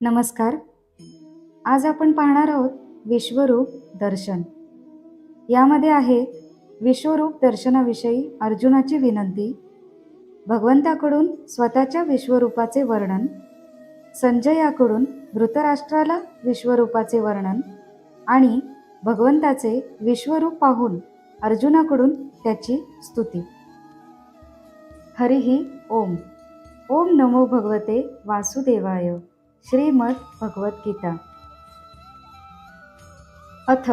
नमस्कार. आज आपण पाहणार आहोत विश्वरूप दर्शन. यामध्ये आहे विश्वरूप दर्शनाविषयी अर्जुनाची विनंती. भगवंताकडून स्वतःच्या विश्वरूपाचे वर्णन. संजयाकडून धृतराष्ट्राला विश्वरूपाचे वर्णन. आणि भगवंताचे विश्वरूप पाहून अर्जुनाकडून त्याची स्तुती. हरिही ओम. ओम नमो भगवते वासुदेवाय. श्रीमद भगवद्गीता अथ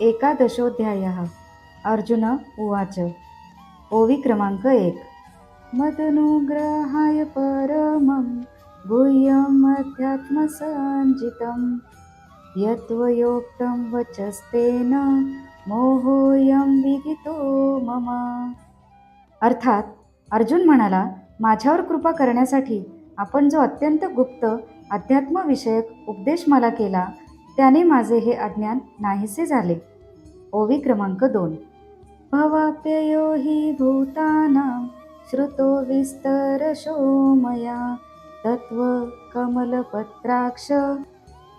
एकादशोऽध्यायः। अर्जुन उवाच। ओवी क्रमांक एक। मदनुग्रहाय परमं गुह्यमध्यात्मसञ्जितं यत्त्वयोक्तं वचस्तेन मोहोयं विदितो मम। अर्थात अर्जुन म्हणाला माझ्यावर कृपा करण्यासाठी आपण जो अत्यंत गुप्त अध्यात्मविषयक उपदेश मला केला त्याने माझे हे अज्ञान नाहीसे झाले. ओवी क्रमांक दोन. भवाप्ययो हि भूतानां श्रुतो विस्तरशो मया तत्त्व कमलपत्राक्ष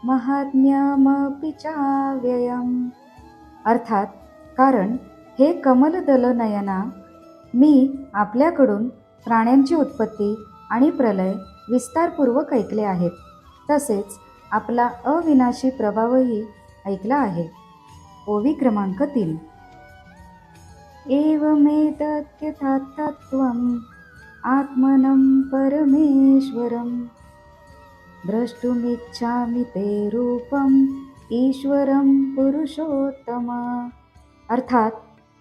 महात्म्यमपि चाव्ययम्. अर्थात कारण हे कमलदल नयना मी आपल्याकडून प्राण्यांची उत्पत्ती आणि प्रलय विस्तारपूर्वक ऐकले आहेत. तसेच आपला अविनाशी प्रभावही ऐकला आहे. ओवी क्रमांक तीन. एवमेतत्यथात्वम् आत्मनं परमेश्वरं द्रष्टुमिच्छामि ते रूपम ईश्वरं पुरुषोत्तम. अर्थात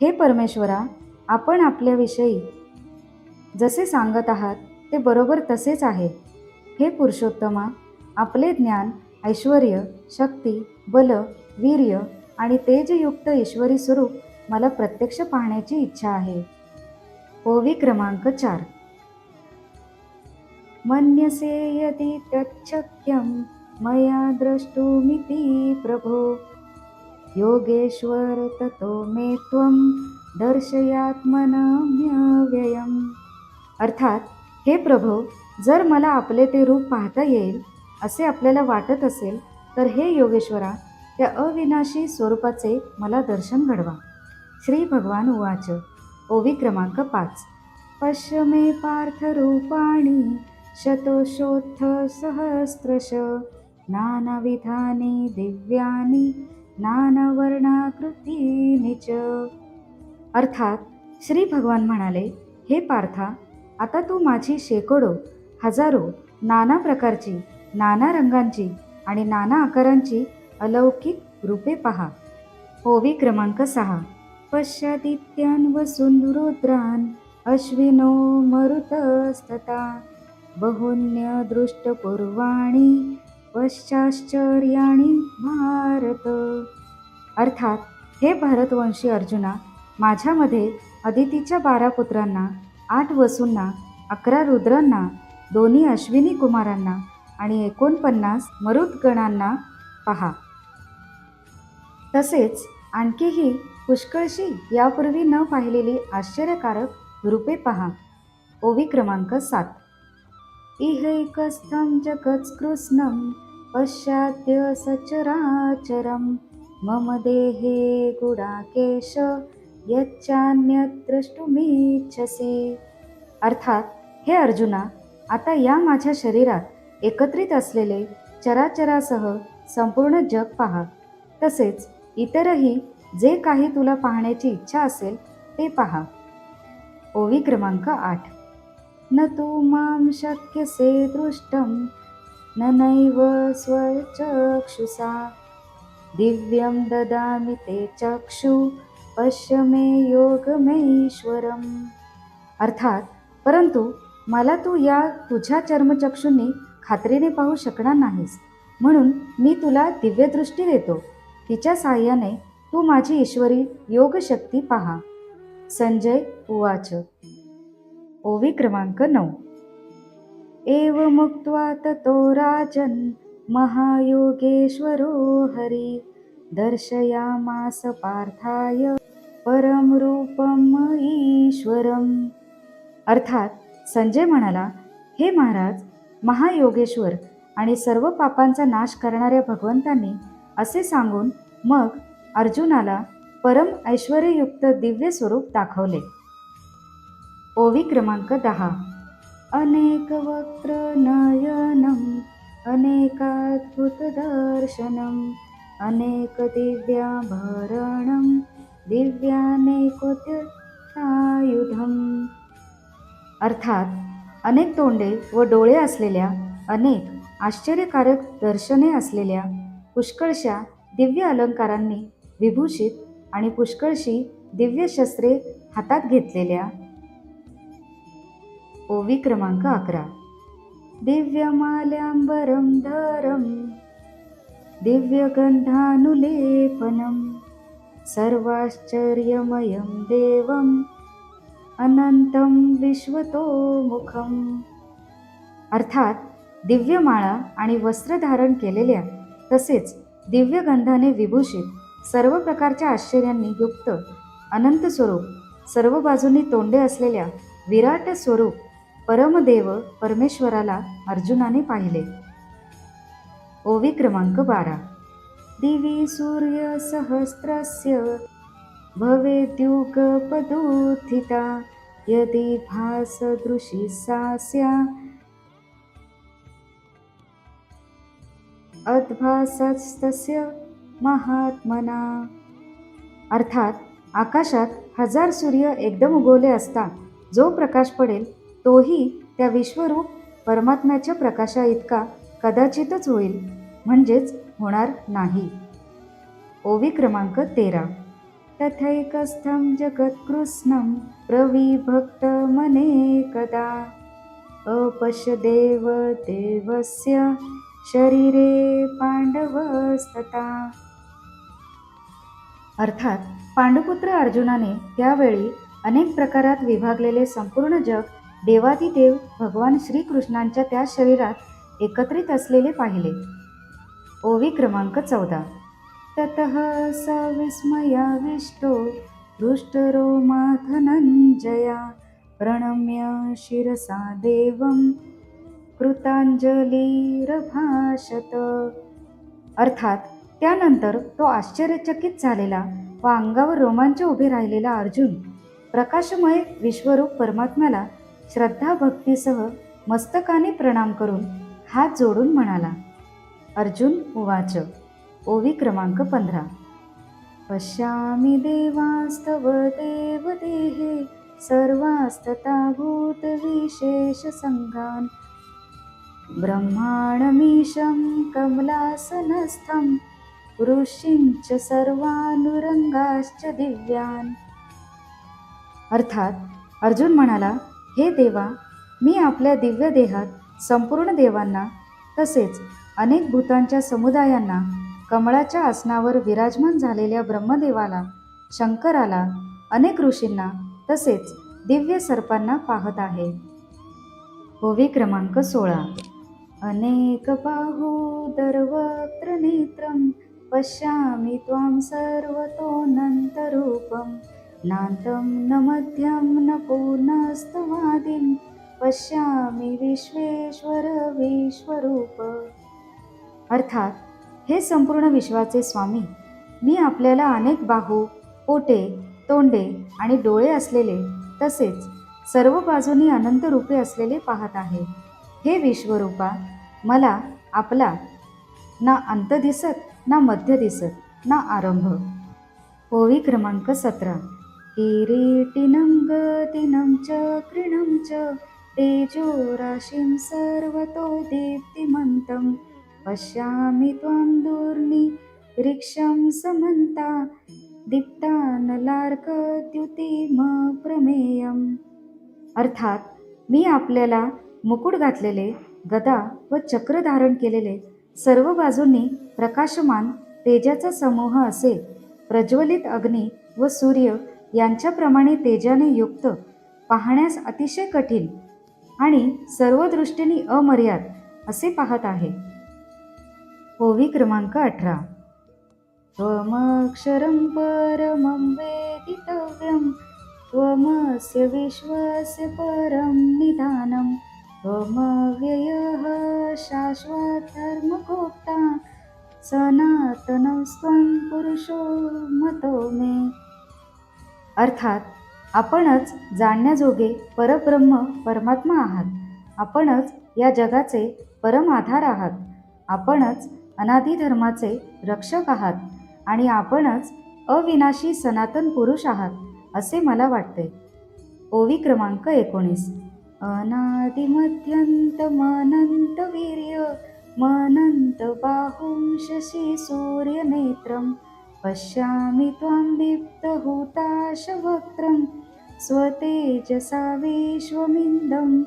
हे परमेश्वरा आपण आपल्याविषयी जसे सांगत आहात ते बरोबर तसेच आहे. हे पुरुषोत्तमा आपले ज्ञान ऐश्वर शक्ती बल वीर्य आणि तेजयुक्त ईश्वरी स्वरूप मला प्रत्यक्ष पाहण्याची इच्छा आहे. ओवी क्रमांक चार. मन्यसे यदि तच्छक्यं मया द्रष्टुमिति प्रभो योगेश्वर ततो मे त्वं दर्शयात्मनम्यव्ययम् अर्थात हे प्रभो जर मला आपले ते रूप पाहता येईल असे आपल्याला वाटत असेल तर हे योगेश्वरा त्या अविनाशी स्वरूपाचे मला दर्शन घडवा. श्री भगवान उवाच. ओवी क्रमांक पाच. पश्चमे पार्थरूपाणी पार्थरूपाणि सहस्रश. नानाविधानि दिव्यानी नानावर्णाकृतीनी च. अर्थात श्री भगवान म्हणाले हे पार्था आता तू माझी शेकडो हजारो नाना प्रकारची नाना रंगांची आणि नाना आकारांची अलौकिक रूपे पहा. ओवी क्रमांक सहा. पश्चादित्यान वसून रुद्रान अश्विनो मरुतस्तथा बहुन्यदृष्टपूर्वाणी पश्चाश्चर्याणि भारत. अर्थात हे भारतवंशी अर्जुना माझ्यामध्ये अदितीच्या बारा पुत्रांना आठ वसूंना अकरा रुद्रांना दोन्ही अश्विनी कुमारांना आणि एकोणपन्नास मरुदगणांना पहा. तसेच आणखीही पुष्कळशी यापूर्वी न पाहिलेली आश्चर्यकारक रूपे पहा. ओवी क्रमांक सात. इहैकस्थं जगत्कृत्स्नं पश्चाद्य सचराचरं। मम देहे गुडाकेश यच्चान्यत् अर्थात हे अर्जुना आता या माझ्या शरीरात एकत्रित असलेले चराचरासह संपूर्ण जग पहा. तसेच इतरही जे काही तुला पाहण्याची इच्छा असेल ते पहा. ओवी क्रमांक आठ. न तू मां शक्यसे दृष्टं न नैव स्वचक्षुषा दिव्यं ददामि ते चक्षु पश्य मे योगमेश्वरम्. अर्थात परंतु मला तू या तुझ्या चर्मचक्षूंनी खात्रीने पाहू शकणार नाहीस. म्हणून मी तुला दिव्यदृष्टी देतो. तिच्या साह्याने तू माझी ईश्वरी योगशक्ती पहा. संजय उवाच. ओवी क्रमांक नऊ. एवमुक्त्वा ततो राजन महायोगेश्वरो हरी. दर्शयामास पार्थाय परम रूपम ईश्वरम. अर्थात संजय म्हणाला हे महाराज महायोगेश्वर आणि सर्व पापांचा नाश करणाऱ्या भगवंतांनी असे सांगून मग अर्जुनाला परम ऐश्वर्ययुक्त दिव्य स्वरूप दाखवले. ओवी क्रमांक दहा. अनेक वक्र नयनम अनेकाद्भुत दर्शनम अनेक दिव्याभरणम दिव्यानेकोत्युधम अर्थात अनेक तोंडे व डोळे असलेल्या अनेक आश्चर्यकारक दर्शने असलेल्या पुष्कळशा दिव्य अलंकारांनी विभूषित आणि पुष्कळशी दिव्य शस्त्रे हातात घेतलेल्या. ओवी क्रमांक अकरा. दिव्यमाल्यांबरं धरम दिव्यगन्धानुलेपनं सर्वाश्चर्यमयं देवम् अनंतं विश्वतोमुखम अर्थात दिव्य माळा आणि वस्त्र धारण केलेल्या तसेच दिव्य गंधाने विभूषित सर्व प्रकारच्या आश्चर्यांनी युक्त अनंत स्वरूप सर्व बाजूंनी तोंडे असलेल्या विराट स्वरूप परमदेव परमेश्वराला अर्जुनाने पाहिले. ओवी क्रमांक बारा. दिवी सूर्य सहस्त्रस्य भवेद्युगपदुत्थिता यदि भासदृशी सा स्या अद्भासस्तस्य महात्मना। अर्थात आकाशात हजार सूर्य एकदम उगवले असता जो प्रकाश पडेल तोही त्या विश्वरूप परमात्म्याच्या प्रकाशा इतका कदाचितच होईल. म्हणजेच होणार नाही. ओवी क्रमांक तेरा. तथैकस्थं जगत्कृत्स्नं प्रविभक्तमनेकदा। अपश्य देवस्य शरीरे पांडवस्तता अर्थात पांडुपुत्र अर्जुनाने त्यावेळी अनेक प्रकारात विभागलेले संपूर्ण जग देवादिदेव भगवान श्रीकृष्णांच्या त्या शरीरात एकत्रित असलेले पाहिले. ओवी क्रमांक चौदा. ततः स विस्मयाविष्टो दुष्टरो धनञ्जया प्रणम्य शिरसा देवं कृतांजलीरभाषत अर्थात त्यानंतर तो आश्चर्यचकित झालेला व अंगावर रोमांच उभे राहिलेला अर्जुन प्रकाशमय विश्वरूप परमात्म्याला श्रद्धा भक्तीसह मस्तकाने प्रणाम करून हात जोडून म्हणाला अर्जुन उवाच. ओवी क्रमांक पंधरा. पश्यामि देवास्तव देवदेहे सर्वास्तथा भूतविशेषसङ्गान् ब्रह्माणमीशं कमलासनस्थं ऋषींच सर्वानुरंगाश्च दिव्यान. अर्थात अर्जुन म्हणाला हे देवा मी आपल्या दिव्य देहात संपूर्ण देवांना तसेच अनेक भूतांच्या समुदायांना कमळाच्या आसनावर विराजमान झालेल्या ब्रह्मदेवाला शंकराला अनेक ऋषींना तसेच दिव्य सर्पांना पाहत आहे. ओवी क्रमांक सोळा. अनेक बाहूदरवक्त्र नेत्रं पश्यामि त्वां सर्वतोऽनन्तरूपं नान्तं न मध्यं न पूर्णस्तवादिं पश्यामि विश्वेश्वर विश्वरूप. अर्थात हे संपूर्ण विश्वाचे स्वामी मी आपल्याला अनेक बाहू पोटे तोंडे आणि डोळे असलेले तसेच सर्व बाजूनी अनंत रूपे असलेले पाहत आहे. हे विश्वरूपा मला आपला ना अंत दिसत ना मध्य दिसत ना आरंभ. ओवी क्रमांक सतरा. किरीटिनं च चक्रिणं च तेजोराशीं सर्वतो दीप्तिमन्तं पश्यामि त्वां दुर्निरीक्षं समन्ता प्रमेयम। अर्थात मी आपल्याला मुकुट घातलेले गदा व चक्र धारण केलेले सर्व बाजूंनी प्रकाशमान तेजाचा समूह असे प्रज्वलित अग्नी व सूर्य यांच्याप्रमाणे तेजाने युक्त पाहण्यास अतिशय कठीण आणि सर्व दृष्टीने अमर्याद असे पाहत आहे. ओवी क्रमांक अठरा. त्वमक्षरं परमं वेदितव्यं. त्वमस्य विश्वस्य परं निधानं त्वमव्ययः शाश्वतधर्मगोप्ता सनातनं स्वं पुरुषो मतो मे. अर्थात आपणच जाणण्याजोगे परब्रह्म परमात्मा आहात. आपणच या जगाचे परम आधार आहात. आपणच अनादी धर्माचे रक्षक आहात आणि आपणच अविनाशी सनातन पुरुष आहात असे मला वाटते. ओवी क्रमांक एकोणीस. अनादिमध्यन्तमनंत वीर्य मनंत बाहुं शशी सूर्यनेत्रं पश्यामि त्वां दीप्तहुताशवक्त्रं स्वतेजसा विश्वमिन्दं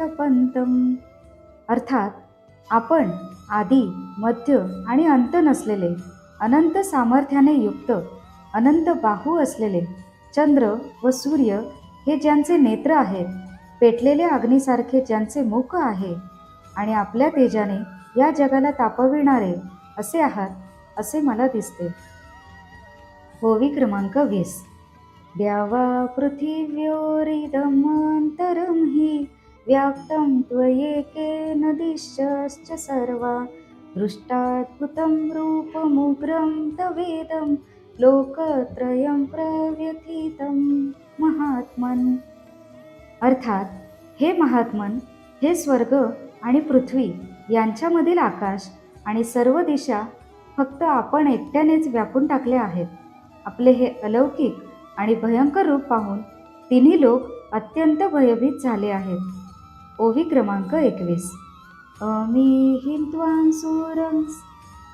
तपंतम अर्थात आपण आदी मध्य आणि अंत नसलेले अनंत सामर्थ्याने युक्त अनंत बाहू असलेले चंद्र व सूर्य हे ज्यांचे नेत्र आहेत पेटलेल्या अग्नीसारखे ज्यांचे मुख आहे आणि आपल्या तेजाने या जगाला तापविणारे असे आहात असे मला दिसते. होवी क्रमांक वीस. द्यावा पृथिव्योरिदमन्तरं ही व्याप्तं त्वयेकेन दिश्यश्च सर्वा। दृष्टाद्भुतं रूपमुग्रं तवेदं लोकत्रयं प्रव्यथितं महात्मन। अर्थात हे महात्मन हे स्वर्ग आणि पृथ्वी यांच्यामधील आकाश आणि सर्व दिशा फक्त आपण एकट्यानेच व्यापून टाकले आहेत. आपले हे अलौकिक आणि भयंकर रूप पाहून तिन्ही लोक अत्यंत भयभीत झाले आहेत. ओवी क्रमांक एकवीस. अमी हिंद्वां सुरं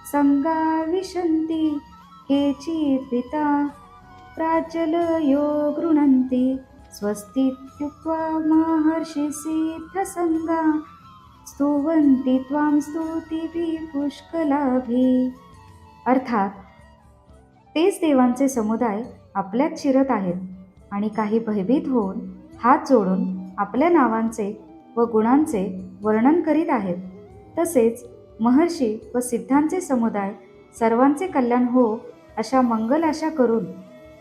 संगा विशन्ति पिता प्राजलयो गृह्णन्ति स्वस्तीत्युक्त्वा महर्षि सिद्धसङ्गा स्तुवन्ति त्वां स्तुतिभिः पुष्कलाभी. अर्थात तेच देवांचे समुदाय आपल्यात शिरत आहेत आणि काही भयभीत होऊन हात जोडून आपल्या नावांचे व गुणांचे वर्णन करीत आहेत. तसेच महर्षी व सिद्धांचे समुदाय सर्वांचे कल्याण हो अशा मंगल आशा करून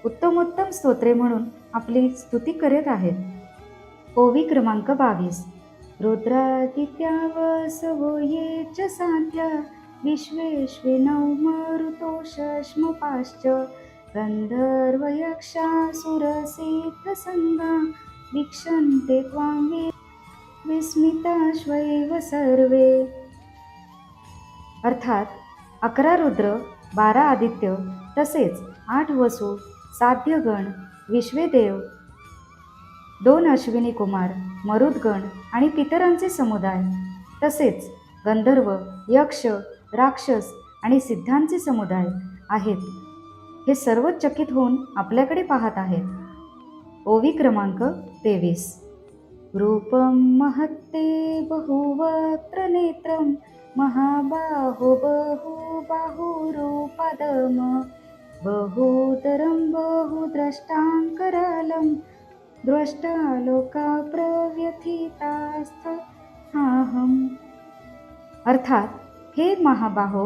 उत्तमोत्तम स्तोत्रे म्हणून आपली स्तुती करीत आहेत. ओवी क्रमांक बावीस. रुद्रादित्या ये च साध्या विश्वेश्वे नवमरुतोषश्मपाश्च गन्धर्वयक्षासुरसिद्धसङ्गा वीक्षन्ते त्वां वि विस्मिताश्वैव सर्वे. अर्थात अकरा रुद्र बारा आदित्य तसेच आठ वसू साध्यगण विश्वेदेव दोन अश्विनी कुमार मरुदगण आणि पितरांचे समुदाय. तसेच गंधर्व यक्ष राक्षस आणि सिद्धांचे समुदाय आहेत. हे सर्व चकित होऊन आपल्याकडे पाहत आहेत. ओवी क्रमांक तेवीस. रूपं महत्ते बहुवत्र नेत्रं महाबाहो बहुबाहुरूपदम बहुतरं बहुद्रष्टाङ्करालं द्रष्टालोका प्रव्यथितास्थहाहम् अर्थात हे महाबाहो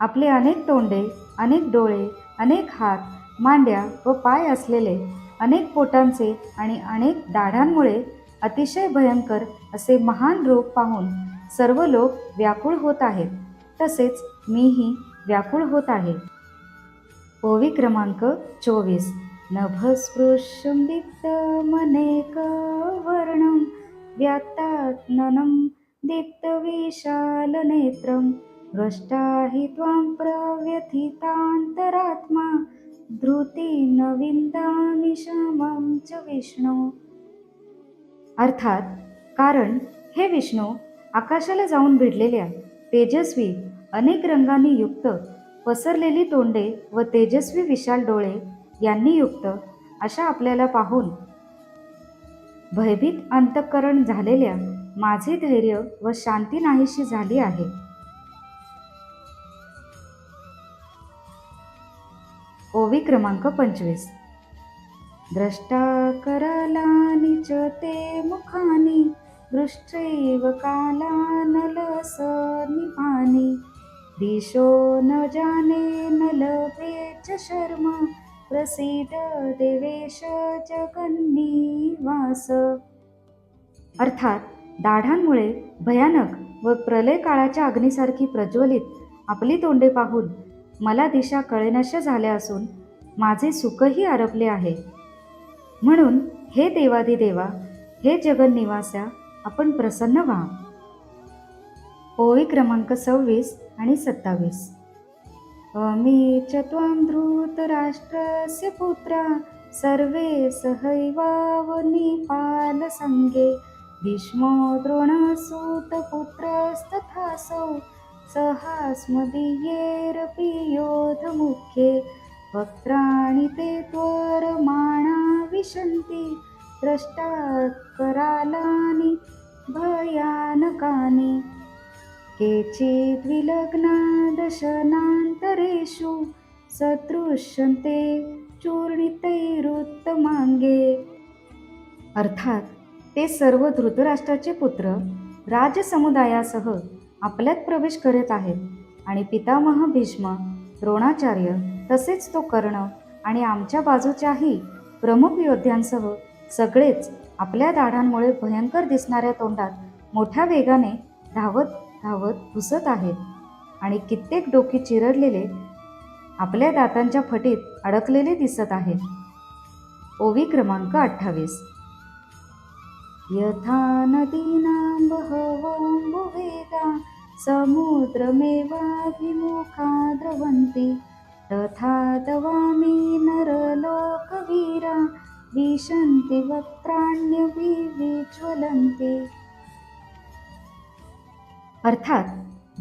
आपले अनेक तोंडे अनेक डोळे अनेक हात मांड्या व पाय असलेले अनेक पोटांचे आणि अनेक दाढांमुळे अतिशय भयंकर असे महान रूप पाहून सर्व लोक व्याकुळ होत आहेत. तसेच मीही व्याकुळ होत आहे. ओवी क्रमांक चोवीस. नभस्पृश्यं दीप्तमनेकवर्णं व्यात्तात्ननं दीप्तविशालनेत्रं द्रष्टा हि त्वां प्रव्यथितान्तरात्मा धृती न विन्दामि शमं च विष्णू। अर्थात कारण हे विष्णू आकाशाला जाऊन भिडलेल्या तेजस्वी अनेक रंगांनी युक्त पसरलेली तोंडे व तेजस्वी विशाल डोळे यांनी युक्त अशा आपल्याला पाहून भयभीत अंतःकरण झालेल्या माझे धैर्य व शांती नाहीशी झाली आहे. ओवी क्रमांक पंचवीस. द्रष्टा करालानि च ते काला दृष्ट्रैव कालानलसनिभानि दिशो न जाने न लभे च शर्म प्रसीद देवेश जगन्निवास अर्थात दाढांमुळे भयानक व प्रलय काळाच्या अग्नीसारखी प्रज्वलित आपली तोंडे पाहून मला दिशा कळेनाशा झाल्या असून माझे सुखही आरपले आहे. म्हणून हे देवाधिदेवा हे जगन्निवास्या आपण प्रसन्न व्हा. ओळी क्रमांक सव्वीस आणि सत्तावीस. अमी चतुर्धृत राष्ट्रस्य धृतराष्ट्रस्य पुत्रा सर्वे सहैवावनिपालसङ्गे भीष्मो द्रोणसूतपुत्रस्तथासौ सहास्मदीयेरपि योधमुख्ये वक्त्राणि ते त्वरमाणा विशन्ति द्रष्टा भयानकाने। भयानकानि केचिद्विलग्ना दशनान्तरेषु सदृश्यन्ते चूर्णितैरुत्तमांगे अर्थात ते सर्व धृतराष्ट्राचे पुत्र राजसमुदायासह आपल्यात प्रवेश करत आहेत आणि पितामह भीष्म द्रोणाचार्य तसेच तो कर्ण आणि आमच्या बाजूच्याही प्रमुख योद्ध्यांसह सगळेच आपल्या दाढांमुळे भयंकर दिसणाऱ्या तोंडात मोठ्या वेगाने धावत धावत घुसत आहेत. आणि कित्येक डोकी चिरडलेले आपल्या दातांच्या फटीत अडकलेले दिसत आहेत. ओवी क्रमांक अठ्ठावीस. यथा नदीनां बहवोऽम्बुवेगा समुद्रमेवाभिमुखा द्रवन्ति तथा तवामि न विशन्ति वक्त्राण्यभिविज्वलन्ति अर्थात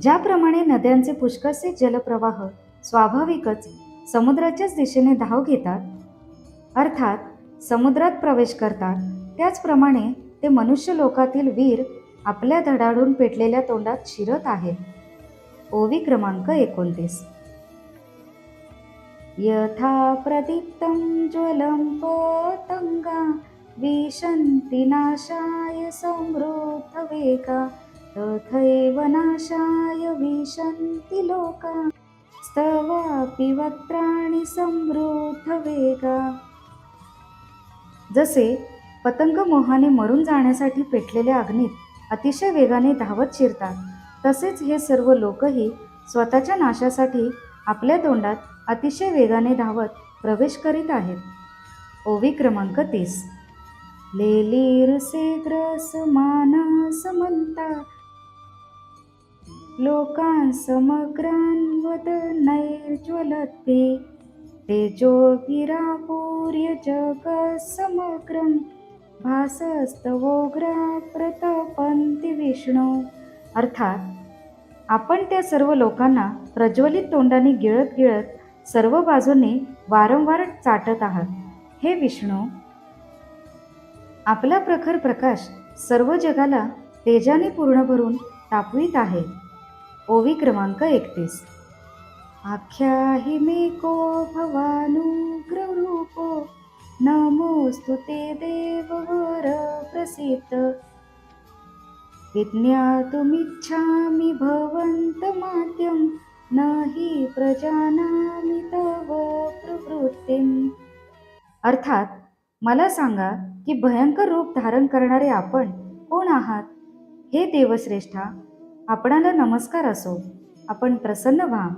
ज्याप्रमाणे नद्यांचे पुष्कळसे जलप्रवाह स्वाभाविकच समुद्राच्याच दिशेने धाव घेतात अर्थात समुद्रात प्रवेश करतात त्याचप्रमाणे ते मनुष्य लोकातील वीर आपल्या धडाडून पेटलेल्या तोंडात शिरत आहेत. ओवी क्रमांक एकोणतीस. यथा प्रदीप्तं ज्वलं पतंगा विशन्ति नाशाय समृद्धवेगा तथैव नाशाय विशन्ति लोका। स्तवापि वक्त्राणि समृद्धवेगा। जसे पतंग मोहाने मरून जाण्यासाठी पेटलेल्या अग्नीत अतिशय वेगाने धावत शिरतात तसेच हे सर्व लोकही स्वतःच्या नाशासाठी आपल्या तोंडात अतिशय वेगाने धावत प्रवेश करीत आहेत. ओवी क्रमांक तीस. लेलीरसे ग्रसमानसमंता लोकां समग्रान्वद जग समग्रम जगत्समग्रं भासस्तवोग्रा प्रतपन्ति विष्णू. अर्थात आपण त्या सर्व लोकांना प्रज्वलित तोंडाने गिळत गिळत सर्व बाजूंनी वारंवार चाटत आहात. हे विष्णू आपला प्रखर प्रकाश सर्व जगाला तेजाने पूर्ण भरून तापवीत आहे. ओवी क्रमांक एकतीस. आख्याहि मे को भवानुग्ररूपो नमोस्तु ते देववर प्रसीद विज्ञातुमिच्छामि माध्यम न हि प्रजानामि तव अर्थात मला सांगा की भयंकर रूप धारण करणारे आपण कोण आहात? हे देवश्रेष्ठा आपणाला नमस्कार असो. आपण प्रसन्न व्हा.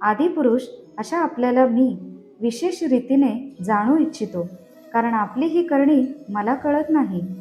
आदिपुरुष अशा आपल्याला मी विशेष रीतीने जाणू इच्छितो कारण आपली ही करणी मला कळत नाही.